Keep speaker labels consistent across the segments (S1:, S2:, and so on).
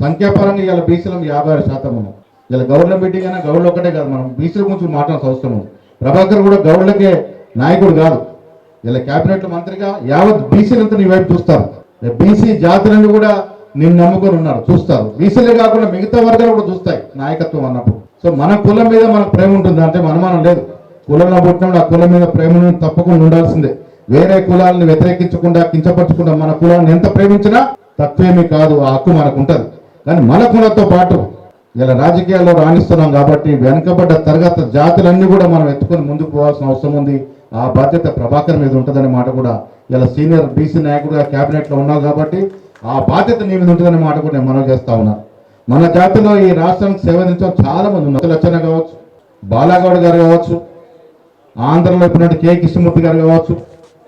S1: సంఖ్యాపరంగా ఇవాళ బీసీలం యాభై ఆరు శాతం ఉన్నాం ఇలా గౌడ్ల మీటింగ్ అయినా గౌడ్లు ఒకటే కాదు మనం బీసీల గురించి మాట్లాడాల్సిన అవసరం ఉంది. ప్రభాకర్ కూడా గౌడ్లకే నాయకుడు కాదు. ఇలా క్యాబినెట్ మంత్రిగా యావత్ బీసీలంతా నీ వైపు చూస్తారు. బీసీ జాతులను కూడా నిన్ను నమ్ముకొని ఉన్నారు చూస్తారు. బీసీలే కాకుండా మిగతా వర్గాలు కూడా చూస్తాయి నాయకత్వం అన్నప్పుడు. సో మన కులం మీద మనకు ప్రేమ ఉంటుంది అంటే అనుమానం లేదు. కులంలో పుట్టినప్పుడు ఆ కులం మీద ప్రేమను తప్పకుండా ఉండాల్సిందే. వేరే కులాలను వ్యతిరేకించకుండా కించపరచకుండా మన కులాన్ని ఎంత ప్రేమించినా తక్కువేమీ కాదు ఆ హక్కు మనకు ఉంటుంది. కానీ మన కులతో పాటు ఇలా రాజకీయాల్లో రాణిస్తున్నాం కాబట్టి వెనుకబడ్డ తరగతి జాతులన్నీ కూడా మనం ఎత్తుకొని ముందుకు పోవాల్సిన అవసరం ఉంది. ఆ బాధ్యత ప్రభాకర్ మీద ఉంటుందనే మాట కూడా ఇలా సీనియర్ బీసీ నాయకుడుగా క్యాబినెట్లో ఉన్నావు కాబట్టి ఆ బాధ్యత నీ మీద ఉంటుందనే మాట కూడా నేను మనం చేస్తా ఉన్నాను మన జాతిలో ఈ రాష్ట్రానికి సేవదించడం చాలా మంది ఉన్నారు. లచ్చన కావచ్చు బాలాగౌడ్ గారు కావచ్చు ఆంధ్రలో ఇప్పుడు కె. కృష్ణమూర్తి గారు కావచ్చు.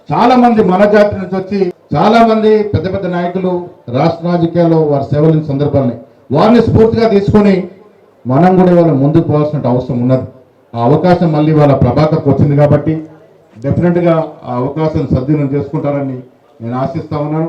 S1: చాలా మంది మన జాతి నుంచి వచ్చి చాలామంది పెద్ద పెద్ద నాయకులు రాష్ట్ర రాజకీయాల్లో వారి సేవల సందర్భాన్ని వారిని స్ఫూర్తిగా తీసుకొని మనం కూడా ఇవాళ ముందుకు పోవాల్సిన అవసరం ఉన్నది. ఆ అవకాశం మళ్ళీ వాళ్ళ ప్రభాకర్కి వచ్చింది కాబట్టి డెఫినెట్గా ఆ అవకాశం సద్వినియోగం చేసుకుంటారని నేను ఆశిస్తా ఉన్నాను.